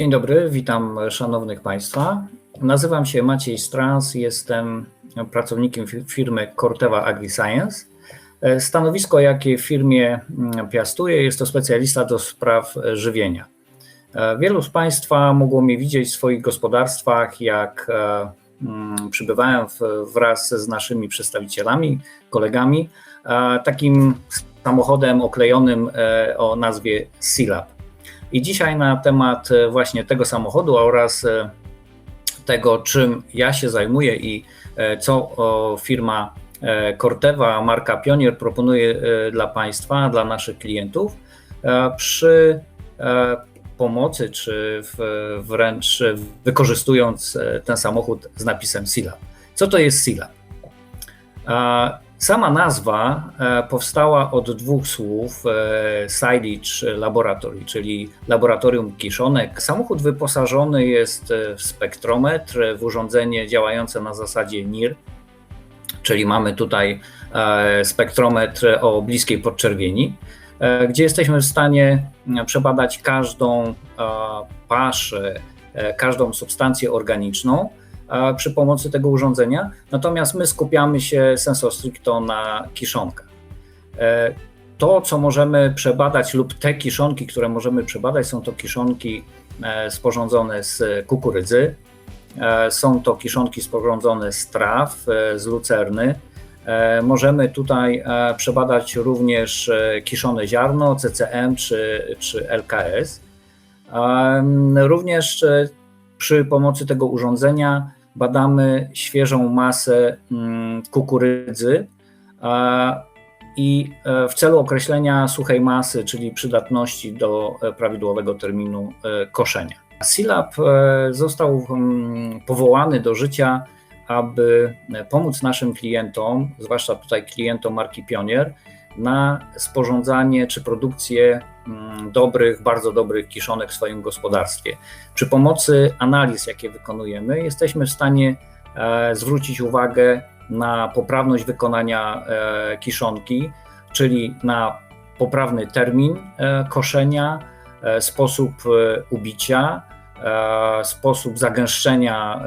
Dzień dobry, witam szanownych Państwa. Nazywam się Maciej Strans, jestem pracownikiem firmy Corteva AgriScience. Stanowisko, jakie w firmie mm, piastuję, jest to specjalista do spraw żywienia. Wielu z Państwa mogło mnie widzieć w swoich gospodarstwach, jak e, mm, przybywałem wraz z naszymi przedstawicielami, kolegami, takim samochodem oklejonym e, o nazwie Silab. I dzisiaj na temat e, właśnie tego samochodu oraz e, tego, czym ja się zajmuję i co firma Corteva, marka Pionier proponuje dla Państwa, dla naszych klientów przy pomocy, czy wręcz wykorzystując ten samochód z napisem SILA. Co to jest SILA? Sama nazwa e, powstała od dwóch słów e, Silage Laboratory, czyli laboratorium kiszonek. Samochód wyposażony jest e, w spektrometr, w urządzenie działające na zasadzie NIR, czyli mamy tutaj spektrometr o bliskiej podczerwieni, gdzie jesteśmy w stanie przebadać każdą paszę, każdą substancję organiczną przy pomocy tego urządzenia, natomiast my skupiamy się sensu stricto na kiszonkach. E, to, co możemy przebadać, lub te kiszonki, które możemy przebadać, są to kiszonki e, sporządzone z kukurydzy, e, są to kiszonki sporządzone z traw, z lucerny. Możemy tutaj przebadać również kiszone ziarno, CCM czy, czy LKS. Również przy pomocy tego urządzenia badamy świeżą masę mm, kukurydzy i e, w celu określenia suchej masy, czyli przydatności do e, prawidłowego terminu e, koszenia. Silab został mm, powołany do życia, aby pomóc naszym klientom, zwłaszcza tutaj klientom marki Pionier, na sporządzanie czy produkcję dobrych, bardzo dobrych kiszonek w swoim gospodarstwie. Przy pomocy analiz, jakie wykonujemy, jesteśmy w stanie e, zwrócić uwagę na poprawność wykonania e, kiszonki, czyli na poprawny termin e, koszenia, sposób ubicia, sposób zagęszczenia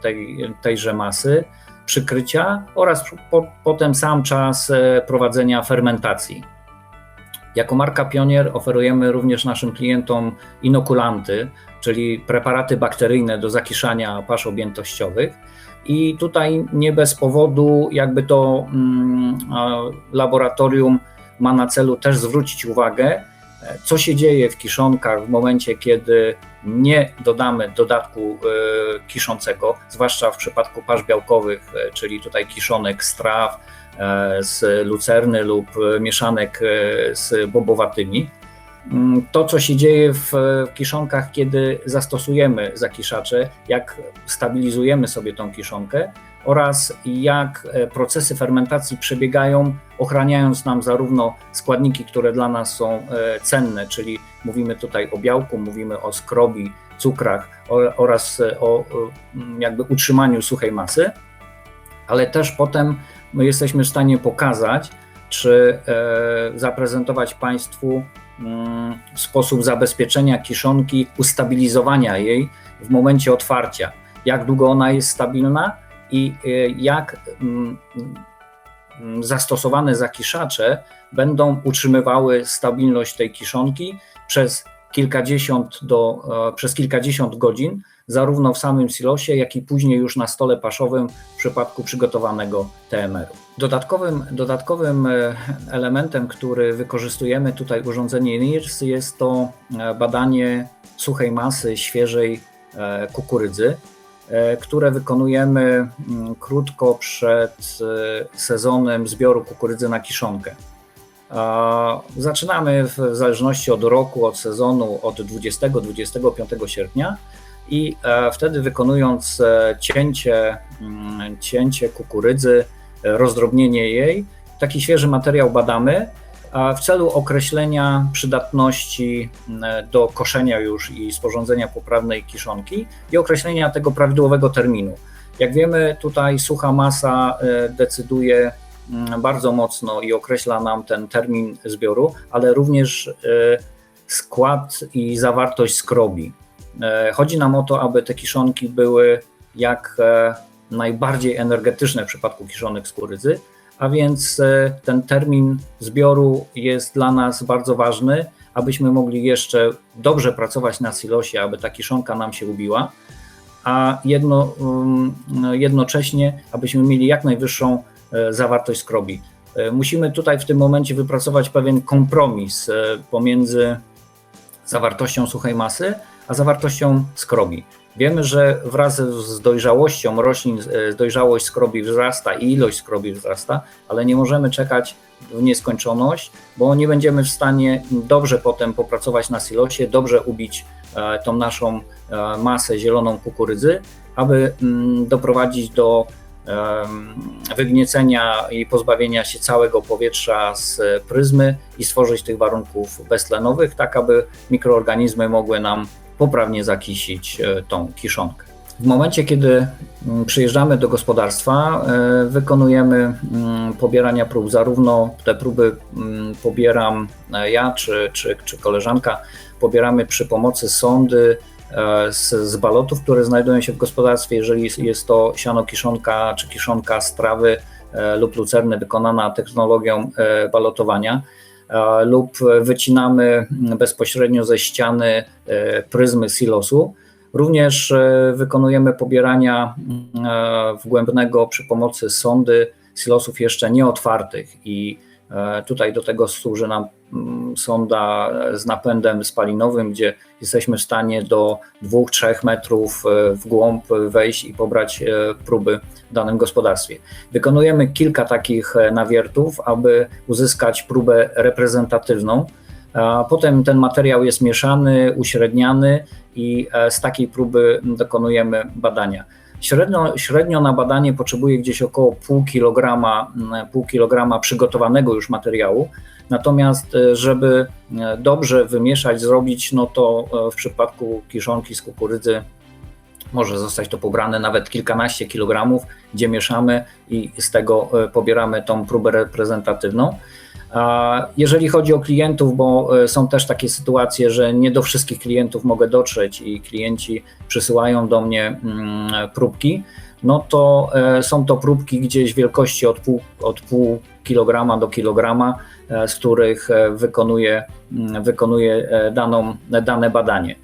tej, tejże masy przykrycia oraz po, potem sam czas prowadzenia fermentacji. Jako marka Pionier oferujemy również naszym klientom inokulanty, czyli preparaty bakteryjne do zakiszania pasz objętościowych. I tutaj nie bez powodu, jakby to mm, laboratorium ma na celu też zwrócić uwagę, co się dzieje w kiszonkach w momencie, kiedy nie dodamy dodatku e, kiszącego, zwłaszcza w przypadku pasz białkowych, e, czyli tutaj kiszonek z traw, e, z lucerny lub mieszanek z bobowatymi. Mm, to, co się dzieje w kiszonkach, kiedy zastosujemy zakiszacze, jak stabilizujemy sobie tą kiszonkę, oraz jak e, procesy fermentacji przebiegają, ochraniając nam zarówno składniki, które dla nas są e, cenne, czyli mówimy tutaj o białku, mówimy o skrobi, cukrach oraz e, o jakby utrzymaniu suchej masy, ale też potem my jesteśmy w stanie pokazać, czy zaprezentować Państwu mm, sposób zabezpieczenia kiszonki, ustabilizowania jej w momencie otwarcia. Jak długo ona jest stabilna, i y, jak mm, mm, zastosowane zakiszacze będą utrzymywały stabilność tej kiszonki przez kilkadziesiąt, do, e, przez kilkadziesiąt godzin, zarówno w samym silosie, jak i później już na stole paszowym w przypadku przygotowanego TMR-u. Dodatkowym, dodatkowym e, elementem, który wykorzystujemy tutaj urządzenie NIRS jest to e, badanie suchej masy świeżej kukurydzy. Które wykonujemy mm, krótko przed sezonem zbioru kukurydzy na kiszonkę. Zaczynamy w zależności od roku, od sezonu od 20-25 sierpnia i e, wtedy wykonując cięcie, mm, cięcie kukurydzy, rozdrobnienie jej, taki świeży materiał badamy w celu określenia przydatności mm, do koszenia już i sporządzenia poprawnej kiszonki i określenia tego prawidłowego terminu. Jak wiemy, tutaj sucha masa e, decyduje bardzo mocno i określa nam ten termin zbioru, ale również e, skład i zawartość skrobi. Chodzi nam o to, aby te kiszonki były jak najbardziej energetyczne w przypadku kiszonych z kurydzy, a więc ten termin zbioru jest dla nas bardzo ważny, abyśmy mogli jeszcze dobrze pracować na silosie, aby ta kiszonka nam się ubiła, a jedno, mm, jednocześnie, abyśmy mieli jak najwyższą zawartość skrobi. Musimy tutaj w tym momencie wypracować pewien kompromis pomiędzy zawartością suchej masy, a zawartością skrobi. Wiemy, że wraz z dojrzałością roślin e, dojrzałość skrobi wzrasta i ilość skrobi wzrasta, ale nie możemy czekać w nieskończoność, bo nie będziemy w stanie dobrze potem popracować na silosie, dobrze ubić e, tą naszą e, masę zieloną kukurydzy, aby mm, doprowadzić do wygniecenia i pozbawienia się całego powietrza z pryzmy i stworzyć tych warunków beztlenowych, tak aby mikroorganizmy mogły nam poprawnie zakisić e, tą kiszonkę. W momencie, kiedy mm, przyjeżdżamy do gospodarstwa, e, wykonujemy mm, pobierania prób. Zarówno te próby mm, pobieram e, ja czy, czy, czy koleżanka, pobieramy przy pomocy sondy z, z balotów, które znajdują się w gospodarstwie, jeżeli jest to siano kiszonka czy kiszonka z trawy lub lucerny wykonana technologią balotowania lub wycinamy bezpośrednio ze ściany e, pryzmy silosu. Również e, wykonujemy pobierania e, wgłębnego przy pomocy sondy silosów jeszcze nieotwartych i E, tutaj do tego służy nam sonda z napędem spalinowym, gdzie jesteśmy w stanie do 2-3 metrów e, w głąb wejść i pobrać e, próby w danym gospodarstwie. Wykonujemy kilka takich nawiertów, aby uzyskać próbę reprezentatywną. Potem ten materiał jest mieszany, uśredniany i z takiej próby dokonujemy badania. Średnio, średnio na badanie potrzebuje gdzieś około pół kilograma, mm, pół kilograma przygotowanego już materiału. Natomiast, e, żeby e, dobrze wymieszać, zrobić, no to e, w przypadku kiszonki z kukurydzy może zostać to pobrane nawet kilkanaście kilogramów, gdzie mieszamy i z tego pobieramy tą próbę reprezentatywną. Jeżeli chodzi o klientów, bo są też takie sytuacje, że nie do wszystkich klientów mogę dotrzeć i klienci przysyłają do mnie mm, próbki, no to są to próbki gdzieś wielkości od pół, od pół kilograma do kilograma, e, z których wykonuję, mm, wykonuję daną, dane badanie.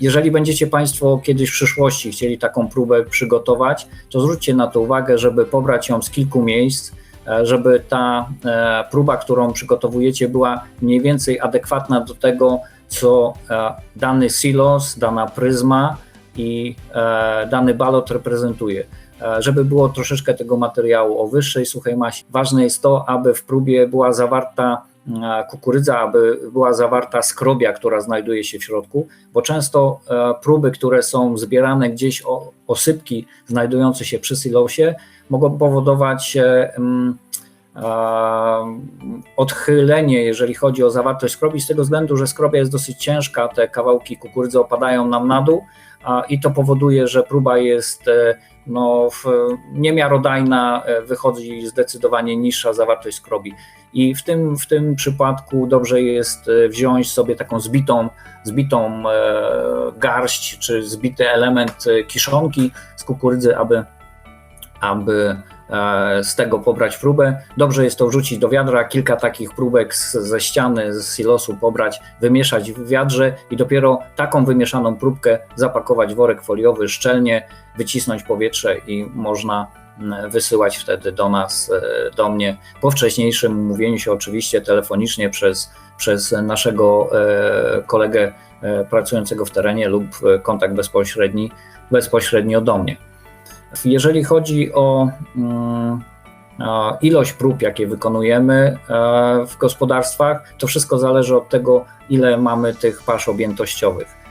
Jeżeli będziecie Państwo kiedyś w przyszłości chcieli taką próbę przygotować, to zwróćcie na to uwagę, żeby pobrać ją z kilku miejsc, E, żeby ta e, próba, którą przygotowujecie, była mniej więcej adekwatna do tego, co e, dany silos, dana pryzma i dany balot reprezentuje. Żeby było troszeczkę tego materiału o wyższej, suchej masie, ważne jest to, aby w próbie była zawarta kukurydza, aby była zawarta skrobia, która znajduje się w środku, bo często próby, które są zbierane gdzieś, osypki znajdujące się przy silosie, mogą powodować mm, odchylenie, jeżeli chodzi o zawartość skrobi, z tego względu, że skrobia jest dosyć ciężka, te kawałki kukurydzy opadają nam na dół i to powoduje, że próba jest e, no, niemiarodajna, e, wychodzi zdecydowanie niższa zawartość skrobi. I w tym, w tym przypadku dobrze jest e, wziąć sobie taką zbitą, zbitą garść czy zbity element kiszonki z kukurydzy, aby aby z tego pobrać próbę. Dobrze jest to wrzucić do wiadra, kilka takich próbek ze ściany, z silosu pobrać, wymieszać w wiadrze i dopiero taką wymieszaną próbkę zapakować worek foliowy szczelnie, wycisnąć powietrze i można wysyłać wtedy do nas, e, do mnie po wcześniejszym umówieniu się oczywiście telefonicznie przez, przez naszego e, kolegę pracującego w terenie lub kontakt bezpośredni bezpośrednio do mnie. Jeżeli chodzi o mm, ilość prób, jakie wykonujemy e, w gospodarstwach, to wszystko zależy od tego, ile mamy tych pasz objętościowych.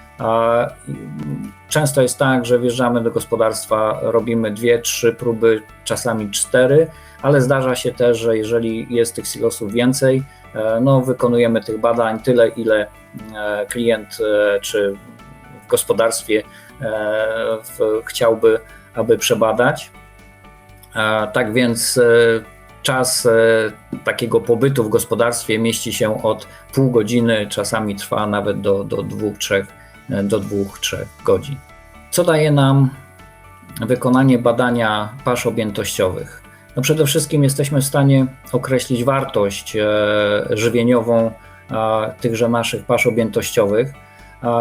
Często jest tak, że wjeżdżamy do gospodarstwa, robimy dwie, trzy próby, czasami cztery, ale zdarza się też, że jeżeli jest tych silosów więcej, e, no wykonujemy tych badań tyle, ile e, klient czy w gospodarstwie chciałby aby przebadać. Tak więc e, czas e, takiego pobytu w gospodarstwie mieści się od pół godziny, czasami trwa nawet do, do dwóch, trzech do 2-3 godzin. Co daje nam wykonanie badania pasz objętościowych? No przede wszystkim jesteśmy w stanie określić wartość żywieniową tychże naszych pasz objętościowych.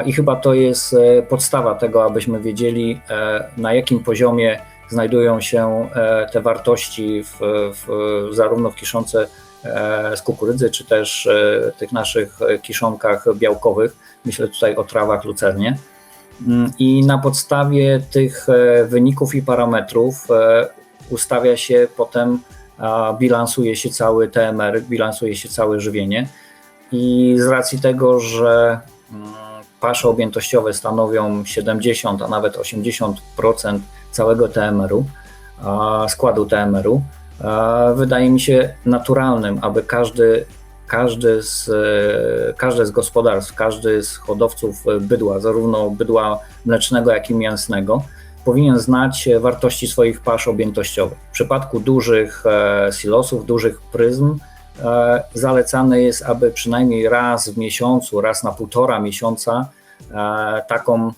I chyba to jest podstawa tego, abyśmy wiedzieli, na jakim poziomie znajdują się e, te wartości w, w, zarówno w kiszonce e, z kukurydzy, czy też e, tych naszych kiszonkach białkowych. Myślę tutaj o trawach lucernie. Mm, I na podstawie tych wyników i parametrów ustawia się potem, bilansuje się cały TMR, bilansuje się całe żywienie. I z racji tego, że mm, pasze objętościowe stanowią 70, a nawet 80% całego TMR-u, składu TMR-u, wydaje mi się naturalnym, aby każdy, każdy z, każde z gospodarstw, każdy z hodowców bydła, zarówno bydła mlecznego, jak i mięsnego, powinien znać wartości swoich pasz objętościowych. W przypadku dużych e, silosów, dużych pryzm, e, zalecane jest, aby przynajmniej raz w miesiącu, raz na półtora miesiąca e, taką,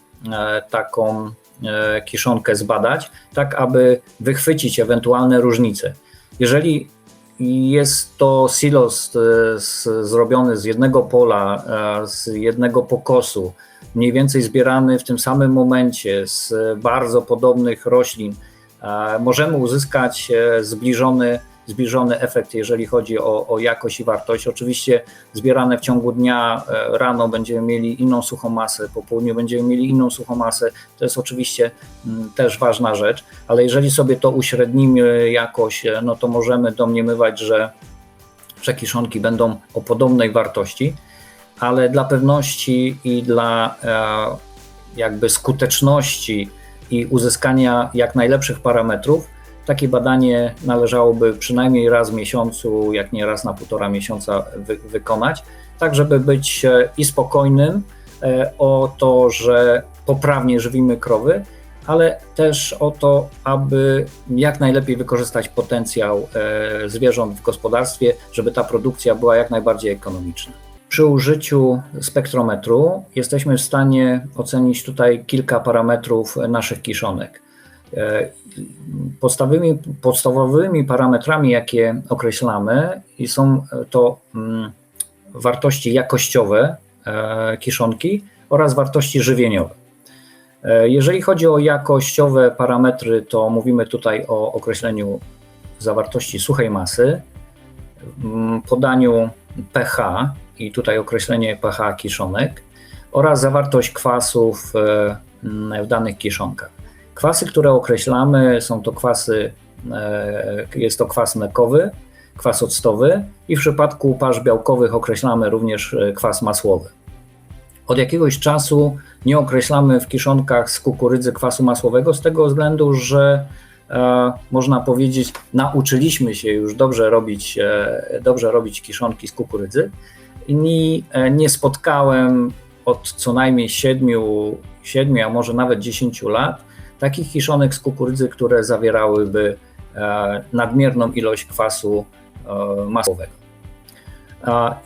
taką E, kiszonkę zbadać, tak aby wychwycić ewentualne różnice. Jeżeli jest to silos e, zrobiony z jednego pola, e, z jednego pokosu, mniej więcej zbierany w tym samym momencie z bardzo podobnych roślin, możemy uzyskać zbliżony zbliżony efekt, jeżeli chodzi o, o jakość i wartość. Oczywiście zbierane w ciągu dnia e, rano będziemy mieli inną suchą masę, po południu będziemy mieli inną suchą masę. To jest oczywiście mm, też ważna rzecz, ale jeżeli sobie to uśrednimy jakoś, e, no to możemy domniemywać, że przekiszonki będą o podobnej wartości, ale dla pewności i dla e, jakby skuteczności i uzyskania jak najlepszych parametrów, takie badanie należałoby przynajmniej raz w miesiącu, jak nie raz na półtora miesiąca wy wykonać, tak żeby być e, i spokojnym e, o to, że poprawnie żywimy krowy, ale też o to, aby jak najlepiej wykorzystać potencjał e, zwierząt w gospodarstwie, żeby ta produkcja była jak najbardziej ekonomiczna. Przy użyciu spektrometru jesteśmy w stanie ocenić tutaj kilka parametrów naszych kiszonek. Podstawowymi, podstawowymi parametrami, jakie określamy, są to mm, wartości jakościowe e, kiszonki oraz wartości żywieniowe. E, jeżeli chodzi o jakościowe parametry, to mówimy tutaj o określeniu zawartości suchej masy, mm, podaniu pH i tutaj określenie pH kiszonek oraz zawartość kwasów e, w danych kiszonkach. Kwasy, które określamy, są to kwasy, e, jest to kwas mlekowy, kwas octowy i w przypadku pasz białkowych określamy również e, kwas masłowy. Od jakiegoś czasu nie określamy w kiszonkach z kukurydzy kwasu masłowego z tego względu, że e, można powiedzieć, nauczyliśmy się już dobrze robić, e, dobrze robić kiszonki z kukurydzy i e, nie spotkałem od co najmniej 7, 7 a może nawet 10 lat takich kiszonek z kukurydzy, które zawierałyby e, nadmierną ilość kwasu e, masowego.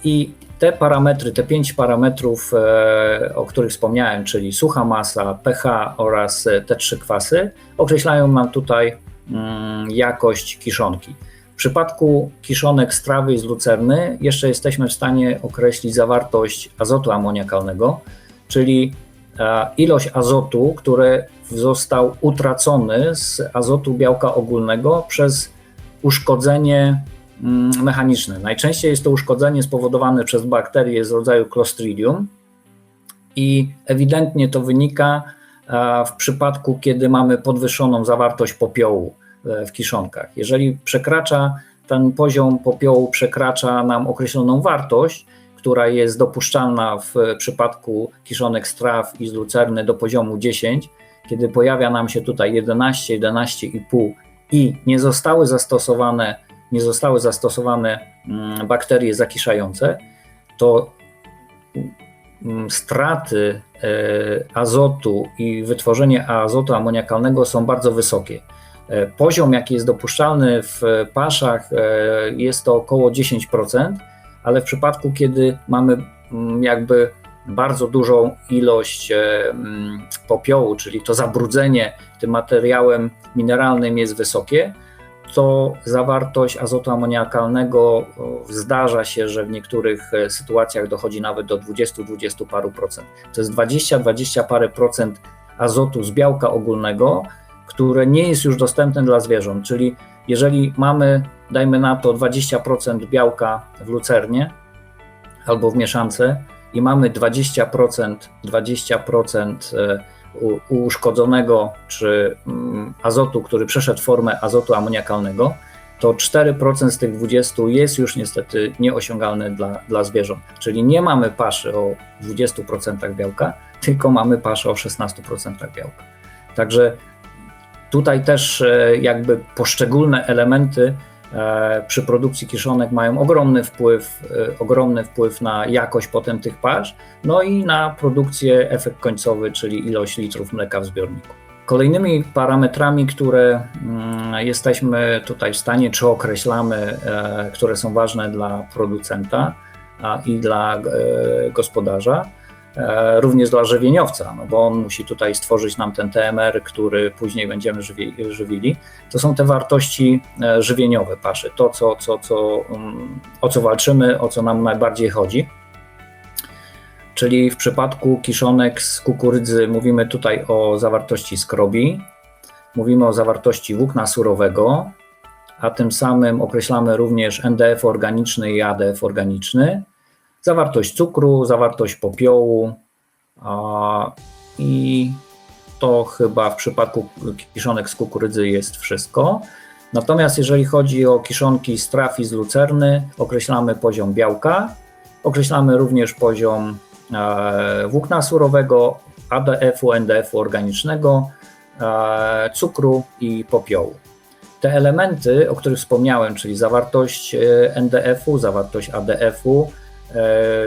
I te parametry, te pięć parametrów, e, o których wspomniałem, czyli sucha masa, pH oraz te trzy kwasy, określają nam tutaj mm, jakość kiszonki. W przypadku kiszonek z trawy i z lucerny jeszcze jesteśmy w stanie określić zawartość azotu amoniakalnego, czyli ilość azotu, który został utracony z azotu białka ogólnego przez uszkodzenie mm, mechaniczne. Najczęściej jest to uszkodzenie spowodowane przez bakterie z rodzaju Clostridium i ewidentnie to wynika w przypadku, kiedy mamy podwyższoną zawartość popiołu e, w kiszonkach. Jeżeli przekracza ten poziom popiołu, przekracza nam określoną wartość, która jest dopuszczalna w przypadku kiszonek z traw i z lucerny do poziomu 10, kiedy pojawia nam się tutaj 11, 11,5 i nie zostały zastosowane, nie zostały zastosowane mm, bakterie zakiszające, to mm, straty e, azotu i wytworzenie azotu amoniakalnego są bardzo wysokie. E, poziom, jaki jest dopuszczalny w paszach, e, jest to około 10%, ale w przypadku, kiedy mamy mm, jakby bardzo dużą ilość mm, popiołu, czyli to zabrudzenie tym materiałem mineralnym jest wysokie, to zawartość azotu amoniakalnego zdarza się, że w niektórych e, sytuacjach dochodzi nawet do 20-20 paru procent. To jest 20-20 parę procent azotu z białka ogólnego, które nie jest już dostępne dla zwierząt. Czyli jeżeli mamy, dajmy na to 20% białka w lucernie albo w mieszance i mamy 20%, 20% uszkodzonego czy mm, azotu, który przeszedł formę azotu amoniakalnego, to 4% z tych 20 jest już niestety nieosiągalne dla, dla zwierząt. Czyli nie mamy paszy o 20% białka, tylko mamy paszę o 16% białka. Także tutaj też e, jakby poszczególne elementy E, przy produkcji kiszonek mają ogromny wpływ, e, ogromny wpływ na jakość potem tych pasz, no i na produkcję, efekt końcowy, czyli ilość litrów mleka w zbiorniku. Kolejnymi parametrami, które mm, jesteśmy tutaj w stanie, czy określamy, e, które są ważne dla producenta i dla gospodarza, E, również dla żywieniowca, no bo on musi tutaj stworzyć nam ten TMR, który później będziemy żywi, żywili. To są te wartości e, żywieniowe paszy, to co, co, co, mm, o co walczymy, o co nam najbardziej chodzi. Czyli w przypadku kiszonek z kukurydzy mówimy tutaj o zawartości skrobi, mówimy o zawartości włókna surowego, a tym samym określamy również NDF organiczny i ADF organiczny zawartość cukru, zawartość popiołu i to chyba w przypadku kiszonek z kukurydzy jest wszystko. Natomiast jeżeli chodzi o kiszonki z trafi z lucerny, określamy poziom białka, określamy również poziom e, włókna surowego, ADF-u, NDF-u organicznego, e, cukru i popiołu. Te elementy, o których wspomniałem, czyli zawartość e, NDF-u, zawartość ADF-u,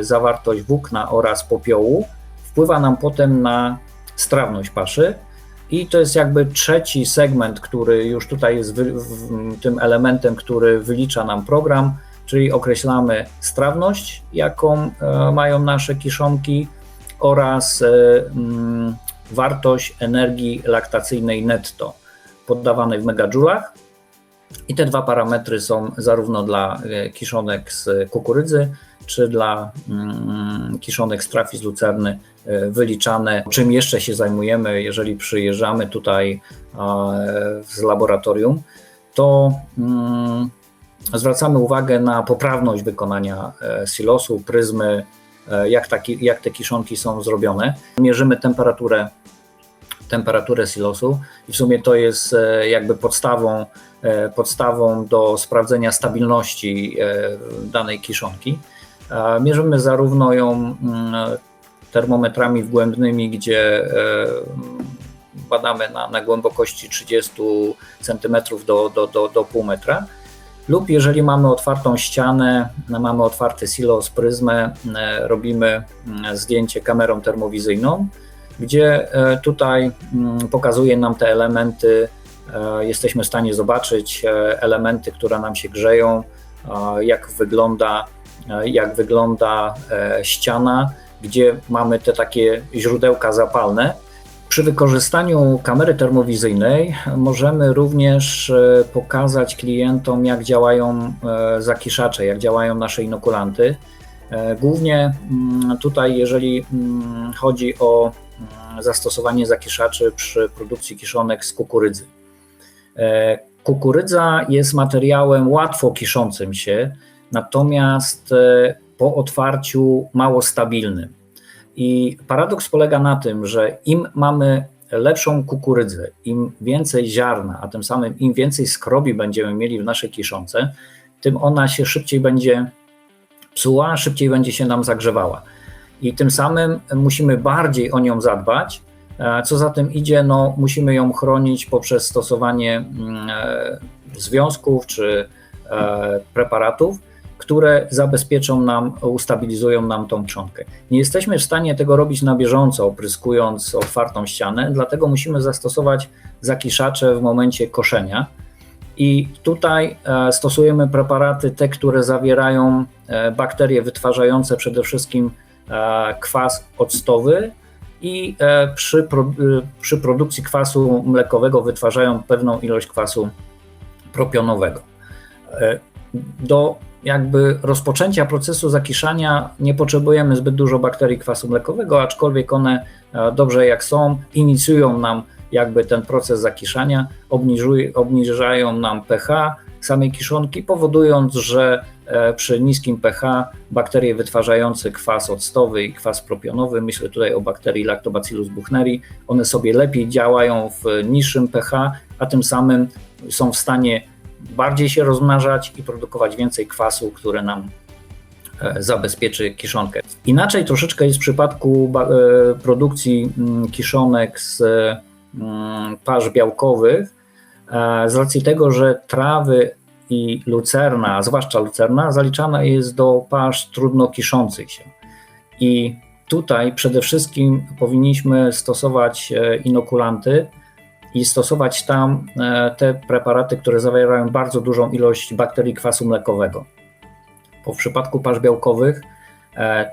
zawartość włókna oraz popiołu wpływa nam potem na strawność paszy. I to jest jakby trzeci segment, który już tutaj jest tym elementem, który wylicza nam program, czyli określamy strawność, jaką e, mają nasze kiszonki oraz e, mm, wartość energii laktacyjnej netto poddawanej w megajulach. I te dwa parametry są zarówno dla kiszonek z kukurydzy, czy dla mm, kiszonek z trafi z lucerny e, wyliczane. Czym jeszcze się zajmujemy, jeżeli przyjeżdżamy tutaj z laboratorium, to mm, zwracamy uwagę na poprawność wykonania e, silosu, pryzmy, e, jak, taki, jak te kiszonki są zrobione. Mierzymy temperaturę, temperaturę silosu i w sumie to jest jakby podstawą, podstawą do sprawdzenia stabilności danej kiszonki. Mierzymy zarówno ją mm, termometrami wgłębnymi, gdzie e, badamy na, na głębokości 30 cm do, do, do, do pół metra, lub jeżeli mamy otwartą ścianę, mamy otwarty silos, pryzmę, e, robimy mm, zdjęcie kamerą termowizyjną, gdzie e, tutaj mm, pokazuje nam te elementy, jesteśmy w stanie zobaczyć elementy, które nam się grzeją, jak wygląda jak wygląda e, ściana, gdzie mamy te takie źródełka zapalne. Przy wykorzystaniu kamery termowizyjnej możemy również e, pokazać klientom, jak działają zakiszacze, jak działają nasze inokulanty. Głównie mm, tutaj, jeżeli mm, chodzi o mm, zastosowanie zakiszaczy przy produkcji kiszonek z kukurydzy. Kukurydza jest materiałem łatwo kiszącym się, natomiast e, po otwarciu mało stabilnym. I paradoks polega na tym, że im mamy lepszą kukurydzę, im więcej ziarna, a tym samym im więcej skrobi będziemy mieli w naszej kiszonce, tym ona się szybciej będzie psuła, szybciej będzie się nam zagrzewała. I tym samym musimy bardziej o nią zadbać. E, co za tym idzie, no, musimy ją chronić poprzez stosowanie mm, e, związków czy preparatów, które zabezpieczą nam, ustabilizują nam tą trzonkę. Nie jesteśmy w stanie tego robić na bieżąco, opryskując otwartą ścianę, dlatego musimy zastosować zakiszacze w momencie koszenia. I tutaj e, stosujemy preparaty, te, które zawierają e, bakterie wytwarzające przede wszystkim kwas octowy i przy, przy produkcji kwasu mlekowego wytwarzają pewną ilość kwasu propionowego. Do jakby rozpoczęcia procesu zakiszania nie potrzebujemy zbyt dużo bakterii kwasu mlekowego, aczkolwiek one dobrze jak są, inicjują nam jakby ten proces zakiszania, obniżają nam pH samej kiszonki, powodując, że e, przy niskim pH bakterie wytwarzające kwas octowy i kwas propionowy, myślę tutaj o bakterii Lactobacillus buchneri, one sobie lepiej działają w niższym pH, a tym samym są w stanie bardziej się rozmnażać i produkować więcej kwasu, które nam e, zabezpieczy kiszonkę. Inaczej troszeczkę jest w przypadku e, produkcji mm, kiszonek z mm, pasz białkowych, e, z racji tego, że trawy i lucerna, zwłaszcza lucerna, zaliczana jest do pasz trudno kiszących się. I tutaj przede wszystkim powinniśmy stosować inokulanty, i stosować tam e, te preparaty, które zawierają bardzo dużą ilość bakterii kwasu mlekowego. Bo w przypadku pasz białkowych e,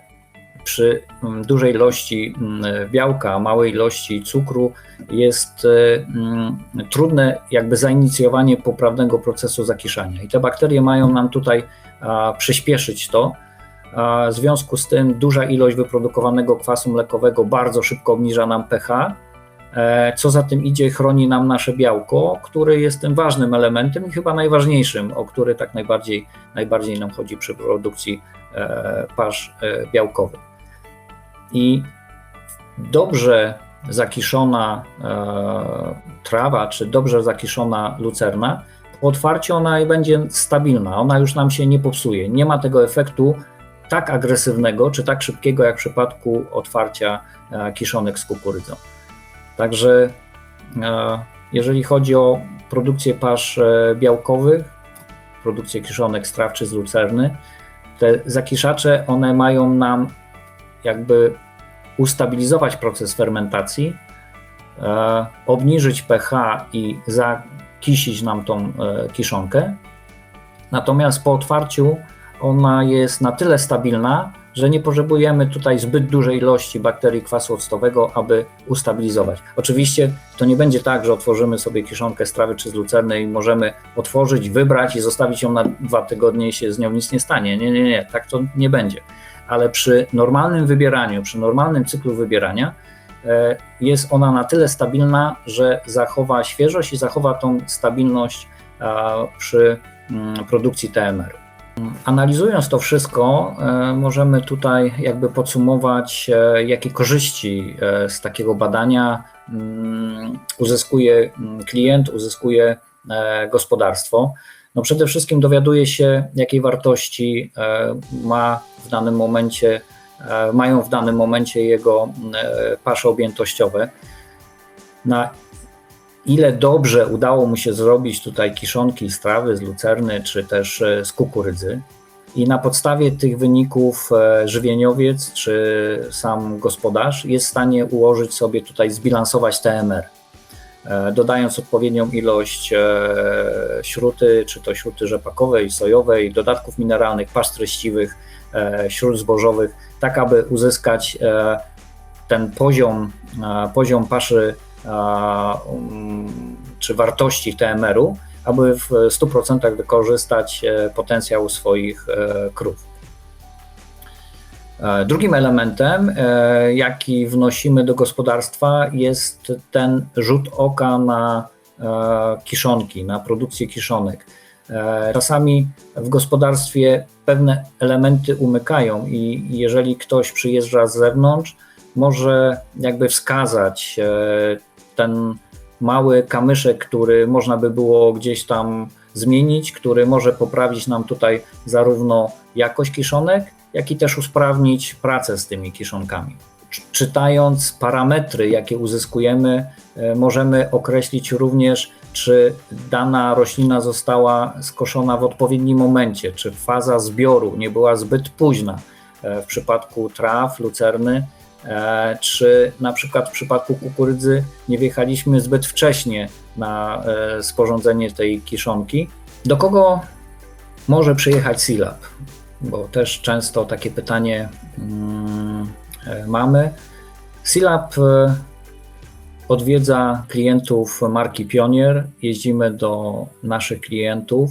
przy dużej ilości białka, małej ilości cukru jest e, trudne jakby zainicjowanie poprawnego procesu zakiszania. I te bakterie mają nam tutaj przyspieszyć to. W związku z tym duża ilość wyprodukowanego kwasu mlekowego bardzo szybko obniża nam pH, co za tym idzie, chroni nam nasze białko, które jest tym ważnym elementem i chyba najważniejszym, o który tak najbardziej, najbardziej nam chodzi przy produkcji e, pasz e, białkowych. I dobrze zakiszona trawa, czy dobrze zakiszona lucerna, po otwarciu ona będzie stabilna, ona już nam się nie popsuje. Nie ma tego efektu tak agresywnego, czy tak szybkiego, jak w przypadku otwarcia kiszonek z kukurydzą. Także e, jeżeli chodzi o produkcję pasz e, białkowych, produkcję kiszonek z traw czy z lucerny, te zakiszacze one mają nam jakby ustabilizować proces fermentacji, e, obniżyć pH i zakisić nam tą kiszonkę. Natomiast po otwarciu ona jest na tyle stabilna, że nie potrzebujemy tutaj zbyt dużej ilości bakterii kwasu octowego, aby ustabilizować. Oczywiście to nie będzie tak, że otworzymy sobie kiszonkę z trawy czy z lucerny i możemy otworzyć, wybrać i zostawić ją na dwa tygodnie i się z nią nic nie stanie. Nie, nie, nie, tak to nie będzie. Ale przy normalnym wybieraniu, przy normalnym cyklu wybierania, e, jest ona na tyle stabilna, że zachowa świeżość i zachowa tą stabilność przy mm, produkcji TMR. Analizując to wszystko, e, możemy tutaj jakby podsumować, e, jakie korzyści e, z takiego badania mm, uzyskuje mm, klient, uzyskuje gospodarstwo. No przede wszystkim dowiaduje się, jakiej wartości ma w danym momencie, mają w danym momencie jego pasze objętościowe. Na ile dobrze udało mu się zrobić tutaj kiszonki z trawy, z lucerny, czy też e, z kukurydzy. I na podstawie tych wyników e, żywieniowiec czy sam gospodarz jest w stanie ułożyć sobie tutaj, zbilansować TMR, e, dodając odpowiednią ilość śruty, czy to śruty rzepakowej, sojowej, dodatków mineralnych, pasz treściwych, śrut zbożowych, tak aby uzyskać ten poziom, poziom paszy czy wartości TMR-u, aby w 100% wykorzystać e, potencjał swoich e, krów. E, drugim elementem, jaki wnosimy do gospodarstwa, jest ten rzut oka na kiszonki, na produkcję kiszonek. Czasami w gospodarstwie pewne elementy umykają, i jeżeli ktoś przyjeżdża z zewnątrz, może jakby wskazać ten mały kamyszek, który można by było gdzieś tam zmienić, który może poprawić nam tutaj zarówno jakość kiszonek, jak i też usprawnić pracę z tymi kiszonkami. Czytając parametry, jakie uzyskujemy, e, możemy określić również, czy dana roślina została skoszona w odpowiednim momencie, czy faza zbioru nie była zbyt późna. E, w przypadku traw, lucerny, czy na przykład w przypadku kukurydzy nie wjechaliśmy zbyt wcześnie na e, sporządzenie tej kiszonki. Do kogo może przyjechać Silab? Bo też często takie pytanie mm, mamy. Silab odwiedza klientów marki Pionier, jeździmy do naszych klientów.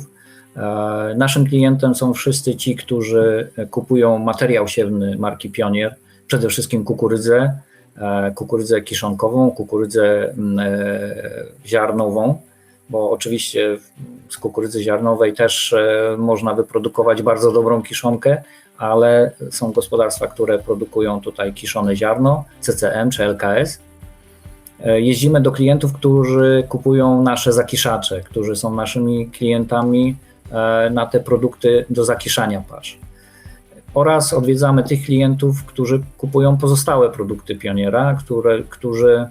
Naszym klientem są wszyscy ci, którzy kupują materiał siewny marki Pionier, przede wszystkim kukurydzę, kukurydzę kiszonkową, kukurydzę ziarnową bo oczywiście z kukurydzy ziarnowej też e, można wyprodukować bardzo dobrą kiszonkę, ale są gospodarstwa, które produkują tutaj kiszone ziarno, CCM czy LKS. E, jeździmy do klientów, którzy kupują nasze zakiszacze, którzy są naszymi klientami e, na te produkty do zakiszania pasz. Oraz odwiedzamy tych klientów, którzy kupują pozostałe produkty pioniera, które, którzy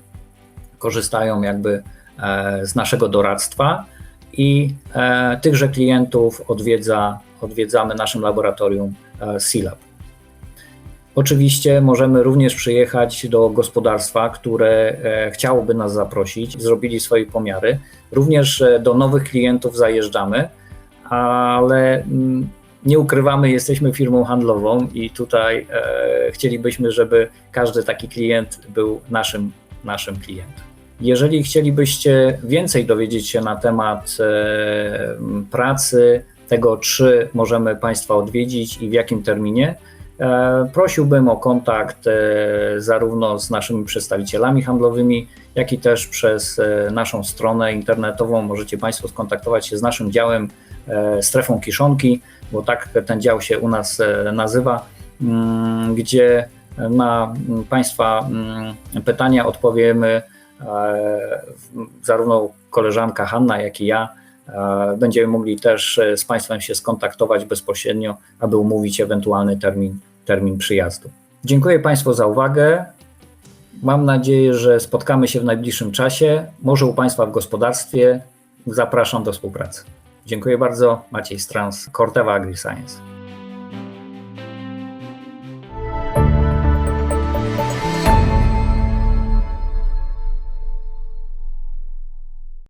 korzystają jakby E, z naszego doradztwa i e, tychże klientów odwiedza, odwiedzamy naszym laboratorium SILAB. E, Oczywiście możemy również przyjechać do gospodarstwa, które chciałoby nas zaprosić, zrobili swoje pomiary. Również do nowych klientów zajeżdżamy, ale mm, nie ukrywamy, jesteśmy firmą handlową i tutaj chcielibyśmy, żeby każdy taki klient był naszym, naszym klientem. Jeżeli chcielibyście więcej dowiedzieć się na temat e, pracy, tego czy możemy Państwa odwiedzić i w jakim terminie, e, prosiłbym o kontakt e, zarówno z naszymi przedstawicielami handlowymi, jak i też przez naszą stronę internetową. Możecie Państwo skontaktować się z naszym działem Strefą Kiszonki, bo tak ten dział się u nas nazywa, mm, gdzie na Państwa mm, pytania odpowiemy E, zarówno koleżanka Hanna, jak i ja e, będziemy mogli też e, z Państwem się skontaktować bezpośrednio, aby umówić ewentualny termin, termin przyjazdu. Dziękuję Państwu za uwagę. Mam nadzieję, że spotkamy się w najbliższym czasie, może u Państwa w gospodarstwie. Zapraszam do współpracy. Dziękuję bardzo. Maciej Strans, Corteva AgriScience.